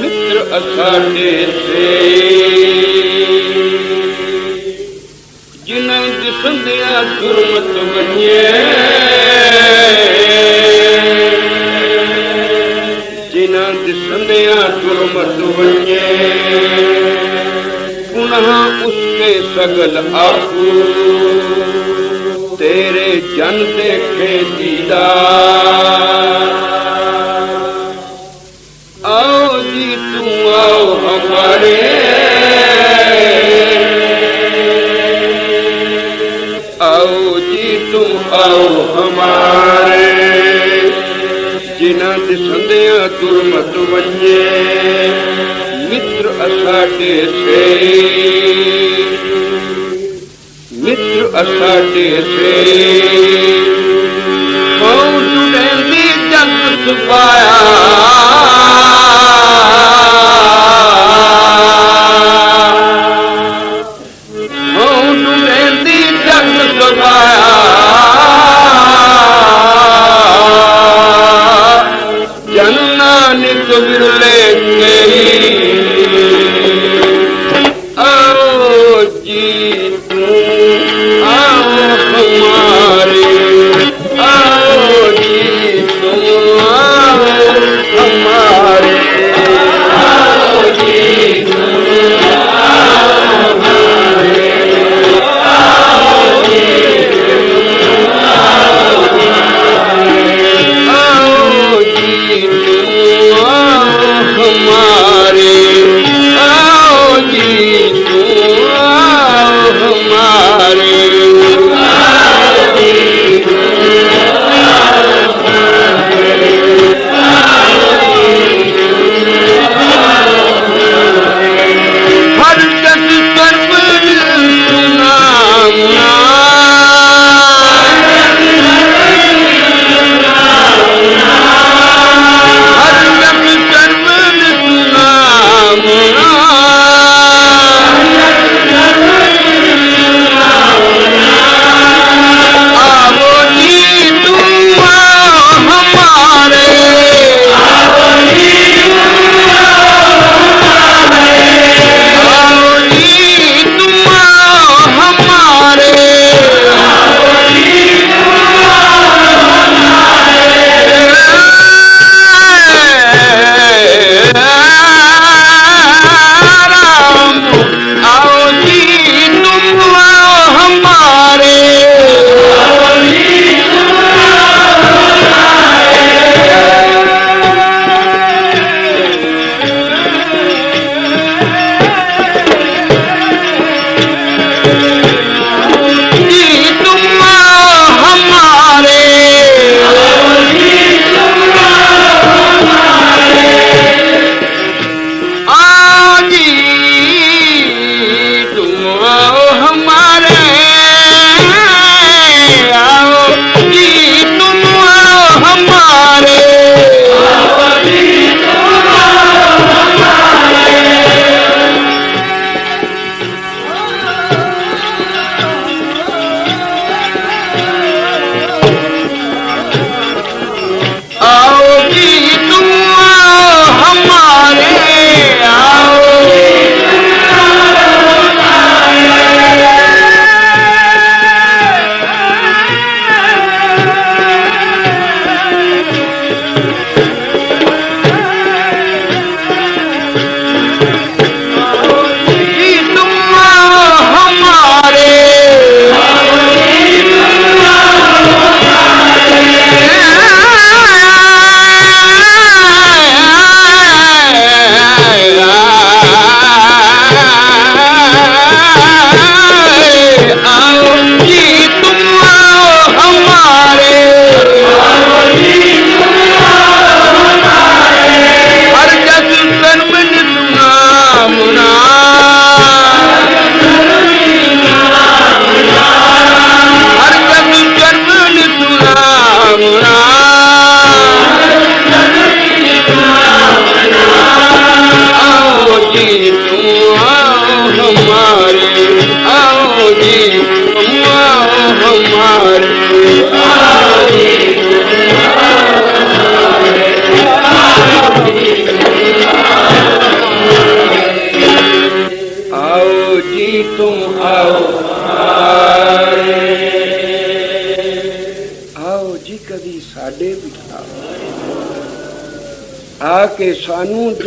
ਮਿੱਤਰ ਅਸਾਡੇ ਸੇ ਜਿਨ੍ਹਾਂ ਦਿਸੰਦੀਆਂ ਦੁਰਮਤ ਮੰਜੇ ਜਿਨ੍ਹਾਂ ਦਿਸੰਦਿਆਂ ਗੁਰਮਤਿ ਵੰਜੇ ਪੁਨः ਉਸਕੇ ਸਗਲ ਆਪੂ ਤੇਰੇ ਜਨ ਦੇਖੇ ਦੀਦਾਰ। ਸੰਦਿਆਂ ਦੁਰਮਤ ਵੰਜੇ ਮਿੱਤਰ ਅਸਾਡੇ ਸੇ ਮਿੱਤਰ ਅਸਾਡੇ ਸੇ ਕੌਣ ਜੁੜੈਂਦੀ ਜਗ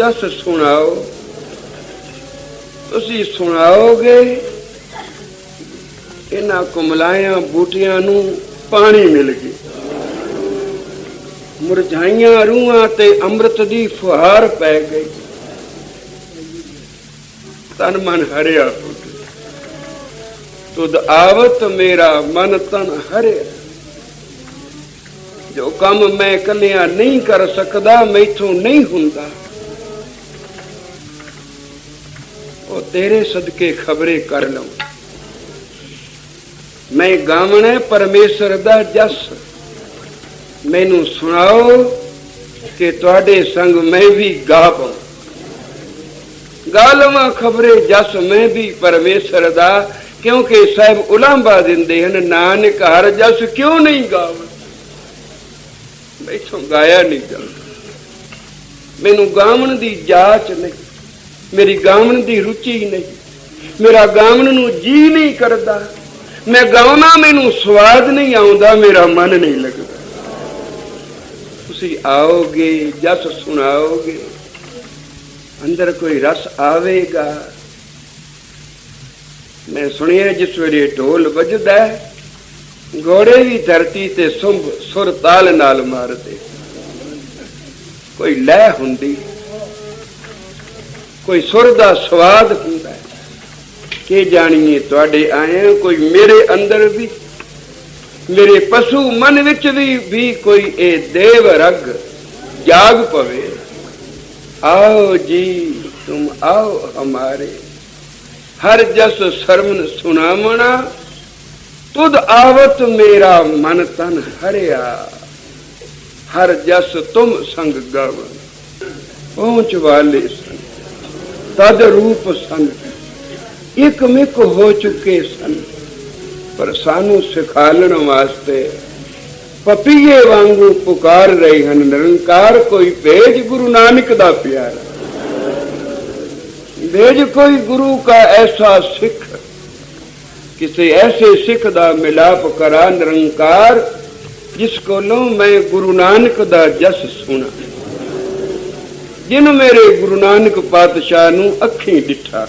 ਜਸ ਸੁਣਾਓ, ਤੁਸੀਂ ਸੁਣਾਓਗੇ? ਇਹਨਾਂ ਕੁਮਲਾਇਆਂ ਬੂਟੀਆਂ ਨੂੰ ਪਾਣੀ ਮਿਲ ਗਿਆ ਮੁਰਝਾਈਆਂ ਰੂਹਾਂ ਤੇ ਅੰਮ੍ਰਿਤ ਦੀ ਫੁਹਾਰ ਪੈ ਗਈ। ਤਨ ਮਨ ਹਰਿਆ ਫੁੱਟ ਤੁਧ ਆਵਤ ਮੇਰਾ ਮਨ ਤਨ ਹਰਿਆ। ਜੋ ਕੰਮ ਮੈਂ ਕੱਲਿਆ ਨਹੀਂ ਕਰ ਸਕਦਾ, ਮੈਥੋਂ ਨਹੀਂ ਹੁੰਦਾ। ਉਹ ਤੇਰੇ ਸਦਕੇ ਖਬਰੇ ਕਰ ਲਵਾਂ ਮੈਂ ਗਾਵਣਾ ਪਰਮੇਸ਼ਰ ਦਾ ਜਸ। ਮੈਨੂੰ ਸੁਣਾਓ ਕਿ ਤੁਹਾਡੇ ਸੰਗ ਮੈਂ ਵੀ ਗਾ ਪਾਂ ਗਾ ਲਵਾਂ ਖਬਰੇ ਜਸ ਮੈਂ ਵੀ ਪਰਮੇਸ਼ਰ ਦਾ, ਕਿਉਂਕਿ ਸਾਹਿਬ ਉਲਾਂਬਾ ਦਿੰਦੇ ਹਨ, ਨਾਨਕ ਹਰ ਜਸ ਕਿਉਂ ਨਹੀਂ ਗਾਵ? ਮੈਥੋਂ ਗਾਇਆ ਨਹੀਂ ਜਾਂਦਾ। ਮੈਨੂੰ ਗਾਵਣ ਦੀ ਜਾਚ ਨਹੀਂ। ਮੇਰੀ ਗਾਵਣ ਦੀ ਰੁਚੀ ਨਹੀਂ। ਮੇਰਾ ਗਾਵਣ ਨੂੰ ਜੀ ਨਹੀਂ ਕਰਦਾ। ਮੈਂ ਗਾਉਣਾ ਮੈਨੂੰ ਸਵਾਦ ਨਹੀਂ ਆਉਂਦਾ, ਮੇਰਾ ਮਨ ਨਹੀਂ ਲੱਗਦਾ। ਤੁਸੀਂ ਆਓਗੇ, ਜਸ ਸੁਣਾਓਗੇ, ਅੰਦਰ ਕੋਈ ਰਸ ਆਵੇਗਾ। ਮੈਂ ਸੁਣਿਆ ਜਿਸ ਵੇਲੇ ਢੋਲ ਵੱਜਦਾ ਹੈ, ਘੋੜੇ ਵੀ ਧਰਤੀ ਤੇ ਸੁੰਭ ਸੁਰ ਤਾਲ ਨਾਲ ਮਾਰਦੇ। ਕੋਈ ਲੈ ਹੁੰਦੀ। ਕੋਈ ਸੁਰ ਦਾ ਸਵਾਦ ਹੁੰਦਾ ਹੈ। ਕਿ ਜਾਣੀਏ ਤੁਹਾਡੇ ਆਏ ਕੋਈ ਮੇਰੇ ਅੰਦਰ ਵੀ, ਮੇਰੇ ਪਸ਼ੂ ਮਨ ਵਿੱਚ ਵੀ ਵੀ ਕੋਈ ਇਹ ਦੇਵ ਰਗ ਜਾਗ ਪਵੇ। ਆਓ ਜੀ, ਤੁਮ ਆਓ ਹਮਾਰੇ। ਹਰ ਜਸ ਸਰਮਨ ਸੁਨਾਮਣਾ ਤੁਧ ਆਵਤ ਮੇਰਾ ਮਨ ਤਨ ਹਰਿਆ। ਹਰ ਜਸ ਤੁਮ ਸੰਗ ਗਵ ਪਹੁੰਚ ਵਾਲੇ ਸਦ ਰੂਪ ਸਨ। ਇੱਕ ਮਿਕ ਹੋ ਚੁੱਕੇ ਸਨ। ਪਰ ਸਾਨੂੰ ਸਿਖਾਲਣ ਵਾਸਤੇ ਪਪੀਏ ਵਾਂਗੂ ਪੁਕਾਰ ਰਹੇ ਹਨ। ਨਿਰੰਕਾਰ ਕੋਈ ਭੇਜ ਗੁਰੂ ਨਾਨਕ ਦਾ ਪਿਆਰ। ਭੇਜ ਕੋਈ ਗੁਰੂ ਦਾ ਐਸਾ ਸਿੱਖ। ਕਿਸੇ ਐਸੇ ਸਿੱਖ ਦਾ ਮਿਲਾਪ ਕਰਾ। ਨਿਰੰਕਾਰ, ਜਿਸ ਕੋਲੋਂ ਮੈਂ ਗੁਰੂ ਨਾਨਕ ਦਾ ਜਸ ਸੁਣਾ। ਜਿਨ ਮੇਰੇ ਗੁਰੂ ਨਾਨਕ ਪਾਤਸ਼ਾਹ ਨੂੰ ਅੱਖੀ ਡਿੱਠਾ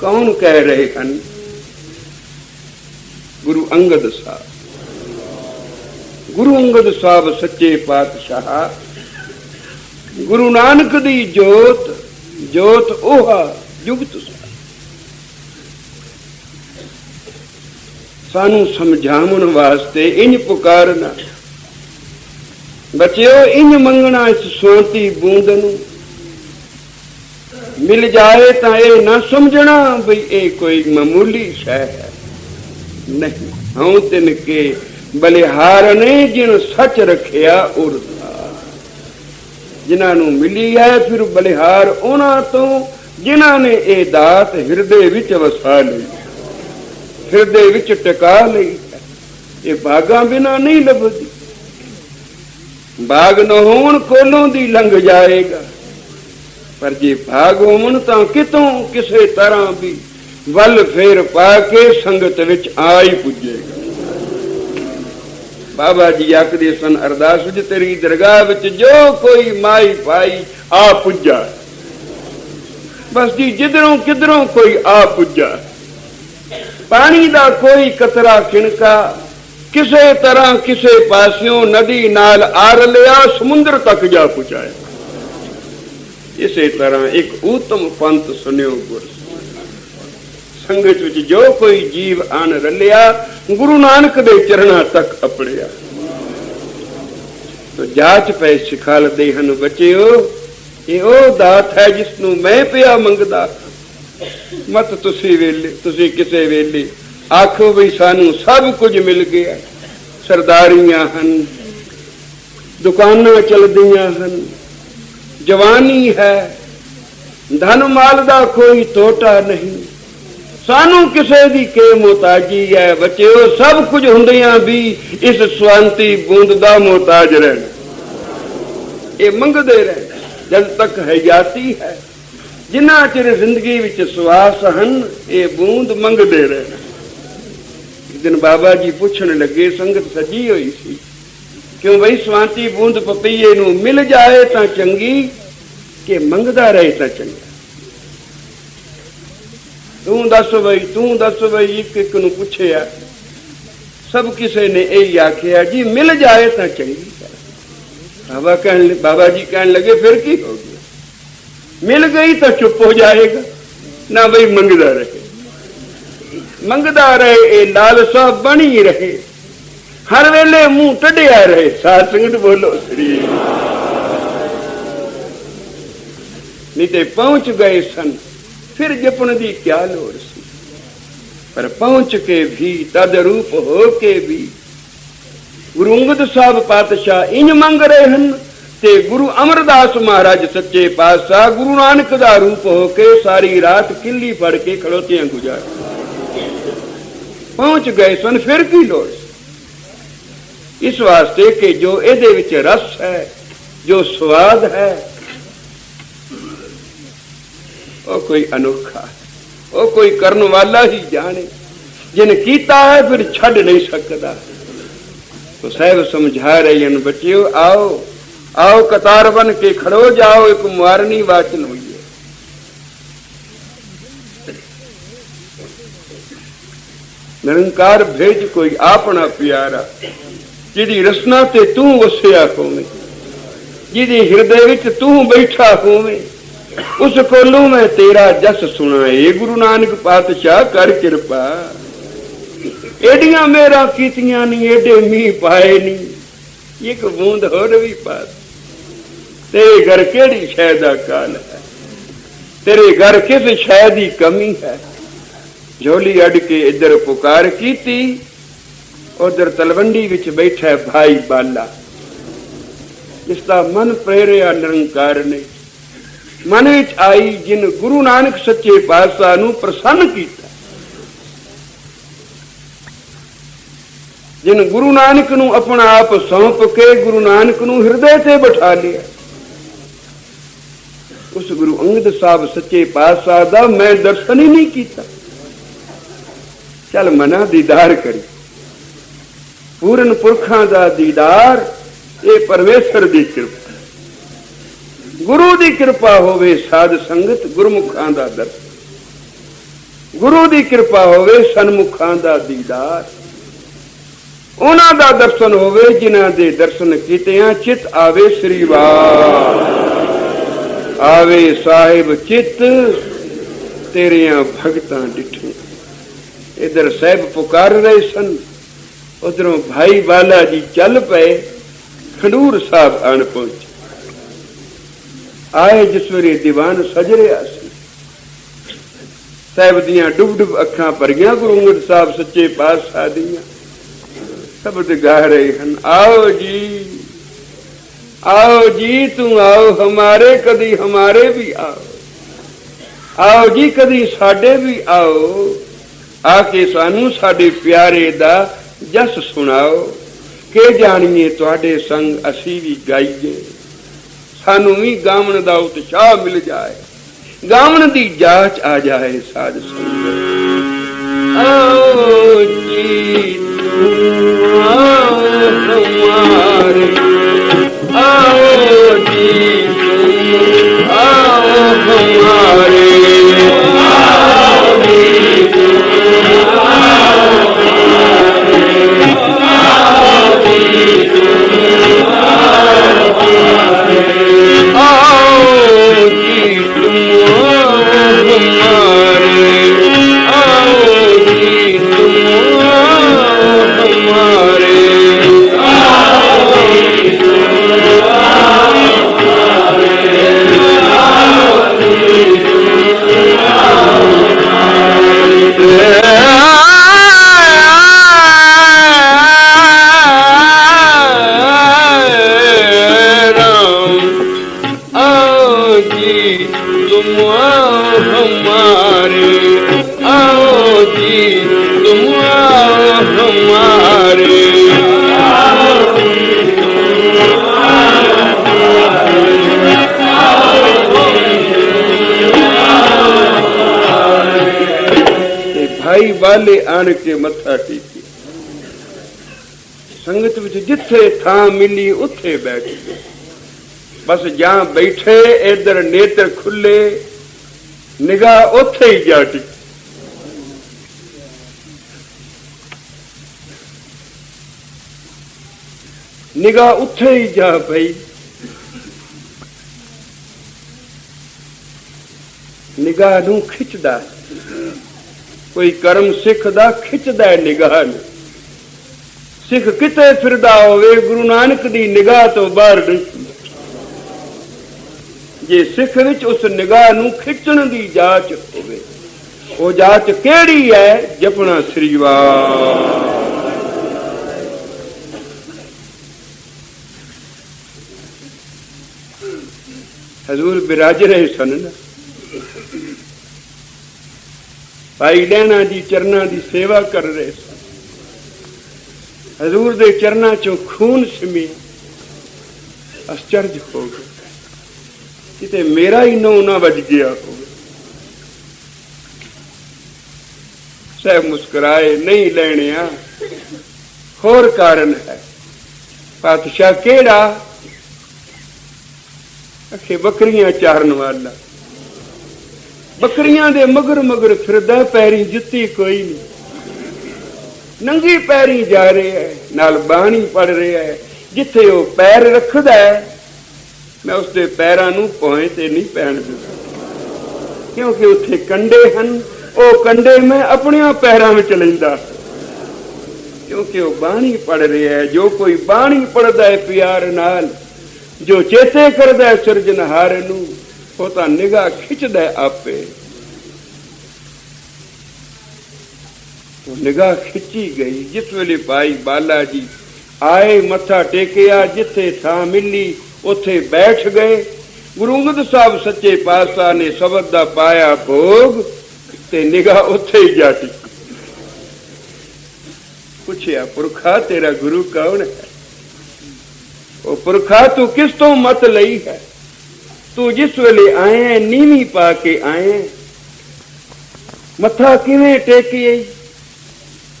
ਕੌਣ ਕਹਿ ਰਹੇ ਹਨ? ਗੁਰੂ ਅੰਗਦ ਸਾਹਿਬ। ਗੁਰੂ ਅੰਗਦ ਸਾਹਿਬ ਸੱਚੇ ਪਾਤਸ਼ਾਹ। ਗੁਰੂ ਨਾਨਕ ਦੀ ਜੋਤ ਜੋਤ ਉਹ ਜੁਗਤ ਸਾਨੂੰ ਸਮਝਾਉਣ ਵਾਸਤੇ ਇੰਜ ਪੁਕਾਰਨਾ ਬਚਿਓ ਇੰਜ ਮੰਗਣਾ ਇਸ ਸੋਤੀ ਬੂੰਦ ਨੂੰ। ਮਿਲ ਜਾਏ ਤਾਂ ਇਹ ਨਾ ਸਮਝਣਾ ਵੀ ਇਹ ਕੋਈ ਮਾਮੂਲੀ ਸ਼ੈ ਹੈ। ਨਹੀਂ, ਹਉ ਤਿਨ ਕੇ ਬਲਿਹਾਰ ਨੇ ਜਿਨ ਸੱਚ ਰੱਖਿਆ ਉਰਦਾ। ਜਿਨ੍ਹਾਂ ਨੂੰ ਮਿਲੀ ਹੈ ਫਿਰ ਬਲਿਹਾਰ ਉਹਨਾਂ ਤੋਂ, ਜਿਨ੍ਹਾਂ ਨੇ ਇਹ ਦਾਤ ਹਿਰਦੇ ਵਿੱਚ ਵਸਾ ਲਈ ਹਿਰਦੇ ਵਿੱਚ ਟਿਕਾ ਲਈ ਇਹ ਬਾਗਾਂ ਬਿਨਾ ਨਹੀਂ ਲੱਭਦੀ। ਬਾਗ ਨਾ ਹੋਣ ਕੋਲੋਂ ਦੀ ਲੰਘ ਜਾਏਗਾ। ਪਰ ਜੇ ਭਾਗ ਹੋਣ ਤਾਂ ਕਿਤੋਂ ਕਿਸੇ ਤਰ੍ਹਾਂ ਵੀ ਵੱਲ ਫੇਰ ਪਾ ਕੇ ਸੰਗਤ ਵਿੱਚ ਆ ਹੀ ਪੁੱਜੇਗਾ। ਬਾਬਾ ਜੀ ਆਖਦੇ ਸਨ, ਅਰਦਾਸ ਵਿੱਚ ਤੇਰੀ ਦਰਗਾਹ ਵਿੱਚ ਜੋ ਕੋਈ ਮਾਈ ਭਾਈ ਆ ਪੁੱਜਾ। ਬਸ ਜੀ, ਜਿੱਧਰੋਂ ਕਿਧਰੋਂ ਕੋਈ ਆ ਪੁੱਜਾ। ਪਾਣੀ ਦਾ ਕੋਈ ਕਤਰਾ ਕਿਣਕਾ ਕਿਸੇ ਤਰ੍ਹਾਂ ਕਿਸੇ ਪਾਸਿਓਂ ਨਦੀ ਨਾਲ ਆਰ ਲਿਆ, ਸਮੁੰਦਰ ਤੱਕ ਜਾ ਪਹੁੰਚਾਇਆ ਇਸੇ ਤਰ੍ਹਾਂ ਇੱਕ ਉਤਮ ਪੰਥ ਸੁਨਿਓ ਗੁਰ। ਸੰਗਤ ਵਿੱਚ ਜੋ ਕੋਈ ਜੀਵ ਆਨ ਰਲਿਆ, ਗੁਰੂ ਨਾਨਕ ਦੇ ਚਰਨਾਂ ਤੱਕ ਅਪੜਿਆ। ਤੋ ਜਾਚ ਪੈ ਸਿਖਾਲਦੇ ਹਨ ਬੱਚਿਓ, ਇਹ ਉਹ ਦਾਤ ਹੈ ਜਿਸ ਨੂੰ ਮੈਂ ਪਿਆ ਮੰਗਦਾ। ਮਤ ਤੁਸੀਂ ਵੇਲੇ, ਤੁਸੀਂ ਕਿਸੇ ਵੇਲੇ ਆਖੋ ਵੀ ਸਾਨੂੰ ਸਭ ਕੁਝ ਮਿਲ ਗਿਆ। ਸਰਦਾਰੀਆਂ ਹਨ, ਦੁਕਾਨਾਂ ਚੱਲਦੀਆਂ ਹਨ, ਜਵਾਨੀ ਹੈ। ਧਨ ਮਾਲ ਦਾ ਕੋਈ ਟੋਟਾ ਨਹੀਂ। ਸਾਨੂੰ ਕਿਸੇ ਦੀ ਕੇ ਮੁਤਾਜੀ ਹੈ? ਬੱਚਿਓ, ਸਭ ਕੁਝ ਹੁੰਦਿਆਂ ਵੀ ਇਸ ਸਵੰਤੀ ਬੂੰਦ ਦਾ ਮੁਤਾਜ ਰਹਿਣਾ। ਇਹ ਮੰਗਦੇ ਰਹਿਣ। ਜਦ ਤੱਕ ਹਯਾਤੀ ਹੈ। ਜਿੰਨਾ ਚਿਰ ਜ਼ਿੰਦਗੀ ਵਿੱਚ ਸਵਾਸ ਹਨ, ਇਹ ਬੂੰਦ ਮੰਗਦੇ ਰਹਿਣਾ। ਦਿਨ ਬਾਬਾ ਜੀ ਪੁੱਛਣ ਲੱਗੇ, ਸੰਗਤ ਸੱਜੀ ਹੋਈ ਸੀ। ਕਿਉਂ ਬਈ ਸਵਾਂਤੀ ਬੂੰਦ ਪਪਈਏ ਨੂੰ ਮਿਲ ਜਾਏ ਤਾਂ ਚੰਗੀ, ਕਿ ਮੰਗਦਾ ਰਹੇ ਤਾਂ ਚੰਗਾ। ਤੂੰ ਦੱਸ ਬਈ, ਤੂੰ ਦੱਸ ਬਈ, ਇੱਕ ਇੱਕ ਨੂੰ ਪੁੱਛਿਆ। ਸਭ ਕਿਸੇ ਨੇ ਇਹ ਆਖਿਆ, ਜੀ ਮਿਲ ਜਾਏ ਤਾਂ ਚੰਗੀ। ਬਾਬਾ ਕਹਿਣ ਬਾਬਾ ਜੀ ਕਹਿਣ ਲੱਗੇ, ਫਿਰ ਕੀ ਹੋ ਗਿਆ? ਮਿਲ ਗਈ ਤਾਂ ਚੁੱਪ ਹੋ ਜਾਏਗਾ। ਨਾ ਬਈ ਮੰਗਦਾ ਰਹੇ। ਮੰਗਦਾ ਰਹੇ, ਇਹ ਲਾਲਸਾ ਬਣੀ ਰਹੇ। ਹਰ ਵੇਲੇ ਮੂੰਹ ਟੱਡਿਆ ਰਹੇ, ਸਾਧ ਸੰਗਤ ਬੋਲੋ, ਸ੍ਰੀ ਨਹੀਂ ਤੇ ਪਹੁੰਚ ਗਏ ਸਨ, ਫਿਰ ਜਪਣ ਦੀ ਕੀ ਲੋੜ ਸੀ। ਪਰ ਪਹੁੰਚ ਕੇ ਵੀ ਤਦ ਰੂਪ ਹੋ ਕੇ ਵੀ ਗੁਰੂ ਅੰਗਦ ਸਾਹਿਬ ਪਾਤਸ਼ਾਹ ਇੰਜ ਮੰਗ ਰਹੇ ਹਨ ਤੇ ਗੁਰੂ ਅਮਰਦਾਸ ਮਹਾਰਾਜ ਸੱਚੇ ਪਾਤਸ਼ਾਹ ਗੁਰੂ ਨਾਨਕ ਦਾ ਰੂਪ ਹੋ ਕੇ ਸਾਰੀ ਰਾਤ ਕਿੱਲੀ ਫੜ ਕੇ ਖੜੋਤਿਆਂ ਗੁਜ਼ਾਰ ਪਹੁੰਚ ਗਏ ਸਨ, ਫਿਰ ਕੀ ਲੋੜ? ਇਸ ਵਾਸਤੇ ਕਿ ਜੋ ਇਹਦੇ ਵਿੱਚ ਰਸ ਹੈ, ਜੋ ਸਵਾਦ ਹੈ, ਉਹ ਕੋਈ ਅਨੋਖਾ ਉਹ ਕੋਈ ਕਰਨ ਵਾਲਾ ਹੀ ਜਾਣੇ। ਜਿਨ ਕੀਤਾ ਹੈ, ਫਿਰ ਛੱਡ ਨਹੀਂ ਸਕਦਾ। ਤੋ ਸਹਿਬ ਸਮਝਾ ਰਹੇ ਹਨ, ਬੱਚਿਓ, ਆਓ ਆਓ ਕਤਾਰ ਬਨ ਕੇ ਖੜੋ, ਜਾਓ, ਇੱਕ ਮਾਰਨੀ ਵਾਚਨ ਹੋਈ। ਨਿਰੰਕਾਰ ਭੇਜ ਕੋਈ ਆਪਣਾ ਪਿਆਰਾ ਜਿਹਦੀ ਰਸਨਾ ਤੇ ਤੂੰ ਵਸਿਆ ਹੋਵੇਂ, ਜਿਹਦੇ ਹਿਰਦੇ ਵਿੱਚ ਤੂੰ ਬੈਠਾ ਹੋਵੇਂ, ਉਸ ਕੋਲੋਂ ਮੈਂ ਤੇਰਾ ਜਸ ਸੁਣਾਏ। ਗੁਰੂ ਨਾਨਕ ਪਾਤਸ਼ਾਹ ਕਰ ਕਿਰਪਾ। ਏਡੀਆਂ ਮੇਰਾ ਕੀਤੀਆਂ ਨਹੀਂ ਏਡੇ ਮੀਂਹ ਪਾਏ ਨਹੀਂ ਇੱਕ ਬੂੰਦ ਹੋਰ ਵੀ ਪਾ ਤੇਰੇ ਘਰ ਕਿਹੜੀ ਸ਼ੈ ਦਾ ਕਾਲ ਹੈ? ਤੇਰੇ ਘਰ ਕਿਸ ਸ਼ੈ ਦੀ ਕਮੀ ਹੈ? ਝੋਲੀ ਅੱਡ ਕੇ ਇੱਧਰ ਪੁਕਾਰ ਕੀਤੀ, ਉਧਰ ਤਲਵੰਡੀ ਵਿੱਚ ਬੈਠਾ ਭਾਈ ਬਾਲਾ। ਜਿਸ ਦਾ ਮਨ ਪ੍ਰੇਰਿਆ ਨਿਰੰਕਾਰ ਨੇ। ਮਨ ਵਿੱਚ ਆਈ ਜਿਨ ਗੁਰੂ ਨਾਨਕ ਸੱਚੇ ਪਾਤਸ਼ਾਹ ਨੂੰ ਪ੍ਰਸੰਨ ਕੀਤਾ। ਜਿਨ ਗੁਰੂ ਨਾਨਕ ਨੂੰ ਆਪਣਾ ਆਪ ਸੌਂਪ ਕੇ ਗੁਰੂ ਨਾਨਕ ਨੂੰ ਹਿਰਦੇ ਤੇ ਬਿਠਾ ਲਿਆ। ਉਸ ਗੁਰੂ ਅੰਗਦ ਸਾਹਿਬ ਸੱਚੇ ਪਾਤਸ਼ਾਹ ਦਾ ਮੈਂ ਦਰਸ਼ਨ ਹੀ ਨਹੀਂ ਕੀਤਾ। ਚੱਲ ਮਨਾ ਦੀਦਾਰ ਕਰੀ। ਪੂਰਨ ਪੁਰਖਾਂ ਦਾ ਦੀਦਾਰ ਇਹ ਪਰਮੇਸ਼ਰ ਦੀ ਕਿਰਪਾ। ਗੁਰੂ ਦੀ ਕਿਰਪਾ ਹੋਵੇ ਸਾਧ ਸੰਗਤ ਗੁਰਮੁਖਾਂ ਦਾ ਦਰਸ਼ਨ ਗੁਰੂ ਦੀ ਕਿਰਪਾ ਹੋਵੇ ਸਨਮੁਖਾਂ ਦਾ ਦੀਦਾਰ। ਉਹਨਾਂ ਦਾ ਦਰਸ਼ਨ ਹੋਵੇ ਜਿਨ੍ਹਾਂ ਦੇ ਦਰਸ਼ਨ ਕੀਤਿਆਂ ਚਿਤ ਆਵੇ ਸ੍ਰੀ ਵਾਰ ਆਵੇ ਸਾਹਿਬ ਚਿਤ, ਤੇਰੀਆਂ ਭਗਤਾਂ ਡਿਠੂ ਇਧਰ ਸਾਹਿਬ ਪੁਕਾਰ ਰਹੇ ਸਨ। ਉਧਰੋਂ ਭਾਈ ਬਾਲਾ ਜੀ ਚੱਲ ਪਏ, ਖੰਡੂਰ ਸਾਹਿਬ ਆਣ ਪਹੁੰਚੇ। ਆਏ ਜਿਸ ਵੇਲੇ ਦੀਵਾਨ ਸਜ ਰਿਹਾ ਸੀ। ਸਾਹਿਬ ਦੀਆਂ ਡੁੱਬ ਡੁੱਬ ਅੱਖਾਂ ਭਰੀਆਂ, ਗੁਰੂ ਅੰਗਦ ਸਾਹਿਬ ਸੱਚੇ ਪਾਤਸ਼ਾਹ ਦੀਆਂ। ਸਭ ਤੇ ਗਾ ਰਹੇ ਹਨ, ਆਓ ਜੀ ਆਓ ਜੀ, ਤੂੰ ਆਓ, ਹਮਾਰੇ ਕਦੀ ਹਮਾਰੇ ਵੀ ਆਓ। ਆਓ ਜੀ, ਕਦੀ ਸਾਡੇ ਵੀ ਆਓ। ਆ ਕੇ ਸਾਨੂੰ ਸਾਡੇ ਪਿਆਰੇ ਦਾ ਜਸ ਸੁਣਾਓ, ਕਿ ਜਾਣੀਏ ਤੁਹਾਡੇ ਸੰਗ ਅਸੀਂ ਵੀ ਗਾਈਏ। ਸਾਨੂੰ ਵੀ ਗਾਵਣ ਦਾ ਉਤਸ਼ਾਹ ਮਿਲ ਜਾਏ, ਗਾਵਣ ਦੀ ਜਾਂਚ ਆ ਜਾਏ ਸਾਧ ਸੰਗਤ। ਆਓ ਜੀ ਤੂੰ ਆਓ ਹਮਾਰੇ ਆਓ ਜੀ ਭਾਈ ਵਾਲੇ ਆਣ ਕੇ ਮੱਥਾ ਟੇਕੀ। ਸੰਗਤ ਵਿੱਚ ਜਿੱਥੇ ਥਾਂ ਮਿਲੀ, ਉੱਥੇ ਬੈਠ ਗਏ। ਬਸ ਜਾਂ ਬੈਠੇ, ਇਧਰ ਨੇਤਰ ਖੁੱਲੇ, ਨਿਗਾਹ ਉੱਥੇ ਹੀ ਜਾ ਟਿਕ। ਨਿਗਾਹ ਉੱਥੇ ਹੀ ਜਾ ਪਈ। ਨਿਗਾਹ ਨੂੰ ਖਿੱਚਦਾ। ਕੋਈ ਕਰਮ ਸਿੱਖ ਦਾ ਖਿੱਚਦਾ ਨਿਗਾਹ ਨੂੰ। ਸਿੱਖ ਕਿਤੇ ਫਿਰਦਾ ਹੋਵੇ, ਗੁਰੂ ਨਾਨਕ ਦੀ ਨਿਗਾਹ ਤੋਂ ਬਾਹਰ ਨਹੀਂ। ਜੇ ਸਿੱਖ ਵਿੱਚ ਉਸ ਨਿਗਾਹ ਨੂੰ ਖਿੱਚਣ ਦੀ ਜਾਂਚ ਹੋਵੇ, ਉਹ ਜਾਚ ਕਿਹੜੀ ਹੈ? ਜਪਣਾ ਸ੍ਰੀ ਵਾਹਿਗੁਰੂ ਹਜ਼ੂਰ ਬਿਰਾਜ ਰਹੇ ਸਨ ਨਾ। ਭਾਈ ਲੈਣਾ ਜੀ ਚਰਨਾਂ ਦੀ ਸੇਵਾ ਕਰ ਰਹੇ ਸਨ। ਹਜ਼ੂਰ ਦੇ ਚਰਨਾਂ ਚੋਂ ਖੂਨ ਸਿਮੀ ਅਸਚਰਜ ਹੋ ਗਏ। ਕਿਤੇ ਮੇਰਾ ਹੀ ਨੋ ਨਾ ਵੱਜ ਗਿਆ ਹੋਵੇ। ਸਹਿ ਮੁਸਕਰਾਏ, ਨਹੀਂ ਲੈਣਿਆ। ਹੋਰ ਕਾਰਨ ਹੈ। ਪਾਤਸ਼ਾਹ ਕਿਹੜਾ? ਅਖੇ ਬੱਕਰੀਆਂ ਚਾਰਨ ਵਾਲਾ। ਬੱਕਰੀਆਂ ਦੇ ਮਗਰ ਮਗਰ ਫਿਰਦਾ ਪੈਰੀ ਜੁੱਤੀ ਕੋਈ ਨਹੀਂ। ਨੰਗੀ ਪੈਰੀ ਜਾ ਰਿਹਾ ਹੈ, ਨਾਲ ਬਾਣੀ ਪੜ ਰਿਹਾ ਹੈ। ਜਿੱਥੇ ਉਹ ਪੈਰ ਰੱਖਦਾ ਹੈ, ਮੈਂ ਉਸ ਦੇ ਪੈਰਾਂ ਨੂੰ ਪੋਏ ਤੇ ਨਹੀਂ ਪੈਣ ਦਿੰਦਾ। ਕਿਉਂਕਿ ਉੱਥੇ ਕੰਡੇ ਹਨ, ਉਹ ਕੰਡੇ ਮੈਂ ਆਪਣਿਆਂ ਪੈਰਾਂ ਵਿੱਚ ਲੈਂਦਾ। ਕਿਉਂਕਿ ਉਹ ਬਾਣੀ ਪੜ ਰਿਹਾ ਹੈ, ਜੋ ਕੋਈ ਬਾਣੀ ਪੜਦਾ ਹੈ ਪਿਆਰ ਨਾਲ, ਜੋ ਚੇਤੇ ਕਰਦਾ ਹੈ ਸਿਰਜਣਹਾਰ ਨੂੰ ਉਹ ਤਾਂ ਨਿਗਾਹ ਖਿੱਚਦਾ ਆਪੇ। ਉਹ ਨਿਗਾਹ ਖਿੱਚੀ ਗਈ, ਜਿਸ ਵੇਲੇ ਭਾਈ ਬਾਲਾ ਜੀ ਆਏ ਮੱਥਾ ਟੇਕਿਆ, ਜਿੱਥੇ ਥਾਂ ਮਿਲੀ, ਉੱਥੇ ਬੈਠ ਗਏ। ਗੁਰੂ ਅੰਗਦ ਸਾਹਿਬ ਸੱਚੇ ਪਾਤਸ਼ਾਹ ਨੇ ਸ਼ਬਦ ਦਾ ਪਾਇਆ ਭੋਗ ਤੇ ਨਿਗਾਹ ਉੱਥੇ ਹੀ ਜਾ ਪੁੱਛਿਆ, ਪੁਰਖਾ, ਤੇਰਾ ਗੁਰੂ ਕੌਣ ਹੈ? ਉਹ ਪੁਰਖਾ ਤੂੰ ਕਿਸ ਤੋਂ ਮਤ ਲਈ ਹੈ? ਤੂੰ ਜਿਸ ਵੇਲੇ ਆਏ ਹੈ ਨੀਵੀਂ ਪਾ ਕੇ ਆਏ। ਮੱਥਾ ਕਿਵੇਂ ਟੇਕੀਏ?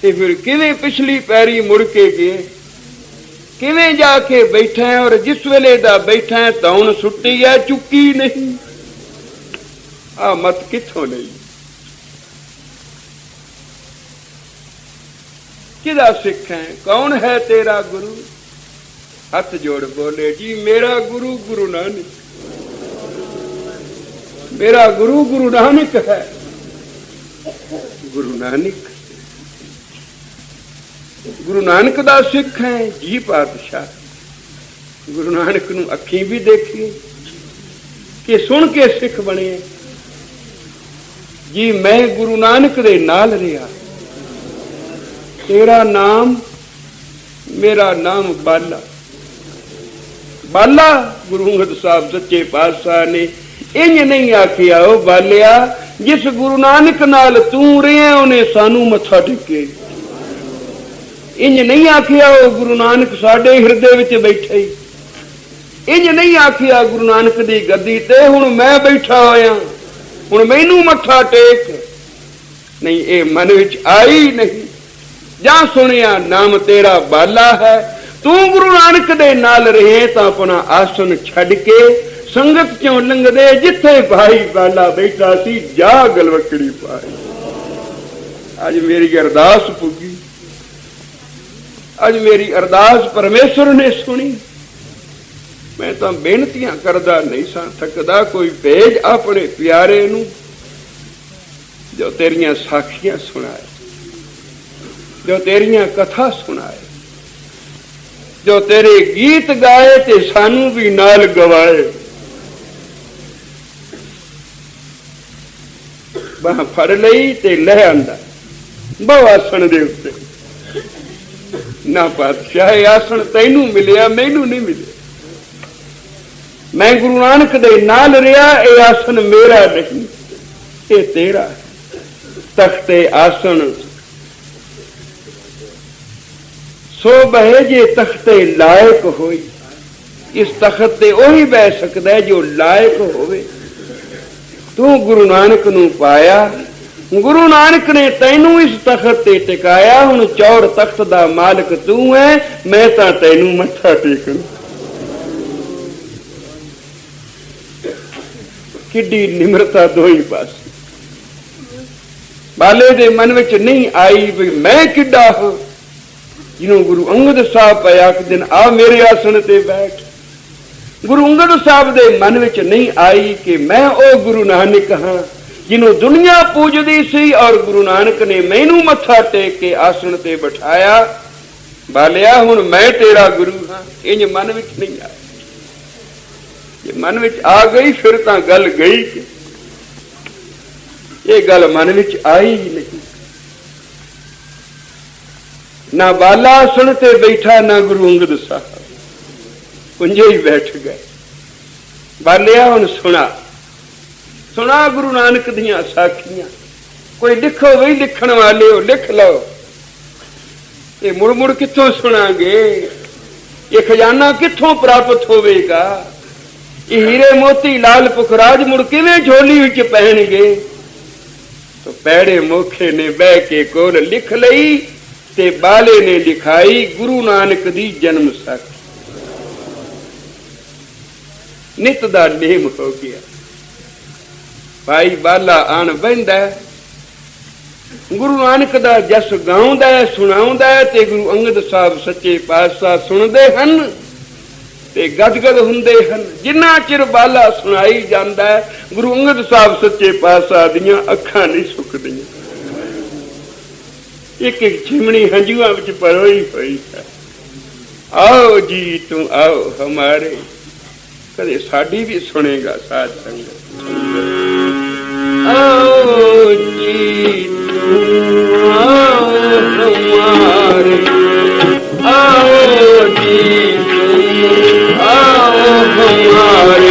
ਤੇ ਫਿਰ ਕਿਵੇਂ ਪਿਛਲੀ ਪੈਰੀ ਮੁੜ ਕੇ ਗਏ? ਕਿਵੇਂ ਜਾ ਕੇ ਬੈਠਾ ਔਰ ਜਿਸ ਵੇਲੇ ਦਾ ਬੈਠਾ ਤੌਣ ਸੁੱਟੀ ਹੈ, ਚੁੱਕੀ ਨਹੀਂ। ਆ ਮਤ ਕਿੱਥੋਂ ਲਈ? ਕਿਹਦਾ ਸਿੱਖ ਹੈ? ਕੌਣ ਹੈ ਤੇਰਾ ਗੁਰੂ? ਹੱਥ ਜੋੜ ਬੋਲੇ, ਜੀ ਮੇਰਾ ਗੁਰੂ ਗੁਰੂ ਨਾਨਕ। ਮੇਰਾ ਗੁਰੂ ਗੁਰੂ ਨਾਨਕ ਹੈ। ਗੁਰੂ ਨਾਨਕ। ਗੁਰੂ ਨਾਨਕ ਦਾ ਸਿੱਖ ਹੈ, ਜੀ ਪਾਤਸ਼ਾਹ। ਗੁਰੂ ਨਾਨਕ ਨੂੰ ਅੱਖੀਂ ਵੀ ਦੇਖੀ ਕਿ ਸੁਣ ਕੇ ਸਿੱਖ ਬਣੇ। ਜੀ, ਮੈਂ ਗੁਰੂ ਨਾਨਕ ਦੇ ਨਾਲ ਰਿਹਾ। ਤੇਰਾ ਨਾਮ, ਮੇਰਾ ਨਾਮ ਬਾਲਾ। ਬਾਲਾ ਗੁਰੂ ਅੰਗਦ ਸਾਹਿਬ ਸੱਚੇ ਪਾਤਸ਼ਾਹ ਨੇ ਇੰਜ ਨਹੀਂ ਆਖਿਆ ਉਹ ਬਾਲਿਆ, ਜਿਸ ਗੁਰੂ ਨਾਨਕ ਨਾਲ ਤੂੰ ਰਿਹਾ, ਉਹਨੇ ਸਾਨੂੰ ਮੱਥਾ ਟੇਕਿਆ ਇੰਜ ਨਹੀਂ ਆਖਿਆ ਉਹ ਗੁਰੂ ਨਾਨਕ ਸਾਡੇ ਹਿਰਦੇ ਵਿੱਚ ਬੈਠਾ ਹੀ ਇੰਜ ਨਹੀਂ ਆਖਿਆ ਗੁਰੂ ਨਾਨਕ ਦੀ ਗੱਦੀ ਤੇ, ਹੁਣ ਮੈਂ ਬੈਠਾ ਹੋਇਆ, ਹੁਣ ਮੈਨੂੰ ਮੱਥਾ ਟੇਕ। ਨਹੀਂ, ਇਹ ਮਨ ਵਿੱਚ ਆਈ ਨਹੀਂ। ਜਾਂ ਸੁਣਿਆ, ਨਾਮ ਤੇਰਾ ਬਾਲਾ ਹੈ। ਤੂੰ ਗੁਰੂ ਨਾਨਕ ਦੇ ਨਾਲ ਰਹੇ ਤਾਂ ਆਪਣਾ ਆਸਨ ਛੱਡ ਕੇ ਸੰਗਤ ਚੋਂ ਲੰਘਦੇ? ਜਿੱਥੇ ਭਾਈ ਬਾਲਾ ਬੈਠਾ ਸੀ ਜਾ ਗਲਵਕੜੀ ਪਾਈ ਅੱਜ ਮੇਰੀ ਅਰਦਾਸ ਪੁੱਗੀ। ਅੱਜ ਮੇਰੀ ਅਰਦਾਸ ਪਰਮੇਸ਼ਰ ਨੇ ਸੁਣੀ। ਮੈਂ ਤਾਂ ਬੇਨਤੀਆਂ ਕਰਦਾ ਨਹੀਂ ਸਾਂ, ਥੱਕਦਾ ਕੋਈ ਭੇਜ ਆਪਣੇ ਪਿਆਰੇ ਨੂੰ, ਜੋ ਤੇਰੀਆਂ ਸਾਖੀਆਂ ਸੁਣਾਏ, ਜੋ ਤੇਰੀਆਂ ਕਥਾ ਸੁਣਾਏ, ਜੋ ਤੇਰੇ ਗੀਤ ਗਾਏ ਤੇ ਸਾਨੂੰ ਵੀ ਨਾਲ ਗਵਾਏ। ਬਾਹ ਫੜ ਲਈ ਤੇ ਲੈ ਆਂਦਾ। ਬਹੁ ਆਸਣ ਦੇ ਉੱਤੇ। ਨਾ ਪਾਤਸ਼ਾਹ ਆਸਣ ਤੈਨੂੰ ਮਿਲਿਆ, ਮੈਨੂੰ ਨਹੀਂ ਮਿਲਿਆ। ਮੈਂ ਗੁਰੂ ਨਾਨਕ ਦੇ ਨਾਲ ਰਿਹਾ, ਇਹ ਆਸਣ ਮੇਰਾ ਨਹੀਂ, ਇਹ ਤੇਰਾ। ਤਖਤੇ ਆਸਣ। ਸੋ ਬਹਿ ਜੇ ਤਖਤੇ ਲਾਇਕ ਹੋਈ, ਇਸ ਤਖਤ ਤੇ ਉਹੀ ਬਹਿ ਸਕਦਾ ਜੋ ਲਾਇਕ ਹੋਵੇ। ਤੂੰ ਗੁਰੂ ਨਾਨਕ ਨੂੰ ਪਾਇਆ। ਗੁਰੂ ਨਾਨਕ ਨੇ ਤੈਨੂੰ ਇਸ ਤਖਤ ਤੇ ਟਿਕਾਇਆ। ਹੁਣ ਚੌੜ ਤਖਤ ਦਾ ਮਾਲਕ ਤੂੰ ਹੈ ਮੈਂ ਤਾਂ ਤੈਨੂੰ ਮੱਥਾ ਟੇਕਣ। ਕਿੱਡੀ ਨਿਮਰਤਾ ਦੋਈ ਪਾਸ। ਬਾਲੇ ਦੇ ਮਨ ਵਿੱਚ ਨਹੀਂ ਆਈ ਵੀ ਮੈਂ ਕਿੱਡਾ ਹਾਂ। ਜਿਹਨੂੰ ਗੁਰੂ ਅੰਗਦ ਸਾਹਿਬ ਪਿਆ ਕਿ ਦਿਨ ਆ ਮੇਰੇ ਆਸਣ ਤੇ ਬੈਠ। ਗੁਰੂ ਅੰਗਦ ਸਾਹਿਬ ਦੇ ਮਨ ਵਿੱਚ ਨਹੀਂ ਆਈ ਕਿ ਮੈਂ ਉਹ ਗੁਰੂ ਨਾਨਕ ਹਾਂ, ਜਿਹਨੂੰ ਦੁਨੀਆ ਪੂਜਦੀ ਸੀ ਔਰ ਗੁਰੂ ਨਾਨਕ ਨੇ ਮੈਨੂੰ ਮੱਥਾ ਟੇਕ ਕੇ ਆਸਣ ਤੇ ਬਿਠਾਇਆ। ਬਾਲਿਆ, ਹੁਣ ਮੈਂ ਤੇਰਾ ਗੁਰੂ ਹਾਂ। ਇੰਜ ਮਨ ਵਿੱਚ ਨਹੀਂ ਆਇਆ। ਜੇ ਮਨ ਵਿੱਚ ਆ ਗਈ, ਫਿਰ ਤਾਂ ਗੱਲ ਗਈ ਕਿ ਇਹ ਗੱਲ ਮਨ ਵਿੱਚ ਆਈ ਹੀ ਨਹੀਂ। ਨਾ ਬਾਲਾ ਸੁਣ ਤੇ ਬੈਠਾ, ਨਾ ਗੁਰੂ ਅੰਗਦ ਸਾਹਿਬ। ਕੁੰਜੇ ਹੀ ਬੈਠ ਗਏ। ਬਾਲਿਆ ਹੁਣ ਸੁਣਾ। ਸੁਣਾ ਗੁਰੂ ਨਾਨਕ ਦੀਆਂ ਸਾਖੀਆਂ। ਕੋਈ ਲਿਖੋ ਵੀ ਲਿਖਣ ਵਾਲੇ ਹੋ ਲਿਖ ਲਓ। ਇਹ ਮੁੜ ਮੁੜ ਕਿੱਥੋਂ ਸੁਣਾਂਗੇ? ਇਹ ਖਜ਼ਾਨਾ ਕਿੱਥੋਂ ਪ੍ਰਾਪਤ ਹੋਵੇਗਾ? ਇਹ ਹੀਰੇ ਮੋਤੀ ਲਾਲ ਪੁਖਰਾਜ ਮੁੜ ਕਿਵੇਂ ਝੋਲੀ ਵਿੱਚ ਪਹਿਣਗੇ ਤੋ ਪੈੜੇ ਮੋਖੇ ਨੇ ਬਹਿ ਕੇ ਕੋਲ ਲਿਖ ਲਈ ਤੇ ਬਾਲੇ ਨੇ ਲਿਖਾਈ ਗੁਰੂ ਨਾਨਕ ਦੀ ਜਨਮ ਸਾਖੀ। ਨਿਤ ਦਾ ਨੇਮ ਹੋ ਗਿਆ। ਭਾਈ ਬਾਲਾ ਆਣ ਬੈੰਦਾ ਗੁਰੂ ਨਾਨਕ ਦਾ ਜਸ ਗਾਉਂਦਾ ਸੁਣਾਉਂਦਾ ਤੇ ਗੁਰੂ ਅੰਗਦ ਸਾਹਿਬ ਸੱਚੇ ਪਾਤਸ਼ਾਹ ਸੁਣਦੇ ਹਨ ਤੇ ਗਦਗਦ ਹੁੰਦੇ ਹਨ। ਜਿੰਨਾ ਚਿਰ ਬਾਲਾ ਸੁਣਾਈ ਜਾਂਦਾ ਗੁਰੂ ਅੰਗਦ ਸਾਹਿਬ ਸੱਚੇ ਪਾਤਸ਼ਾਹ ਦੀਆਂ ਅੱਖਾਂ ਨਹੀਂ ਸੁੱਕਦੀਆਂ। ਇੱਕ ਇੱਕ ਚਿਮਣੀ ਹੰਝੂਆਂ ਵਿੱਚ ਪਰੋਈ ਹੋਈ ਹੈ। ਆਓ ਜੀ, ਤੂੰ ਆਓ ਹਮਾਰੇ ਕਦੇ ਸਾਡੀ ਵੀ ਸੁਣੇਗਾ ਸਾਧ ਸੰਗਤ। ਆਓ ਜੀ ਤੂੰ, ਆਓ ਹਮਾਰੇ ਆਓ ਜੀ ਤੂੰ, ਆਓ ਹਮਾਰੇ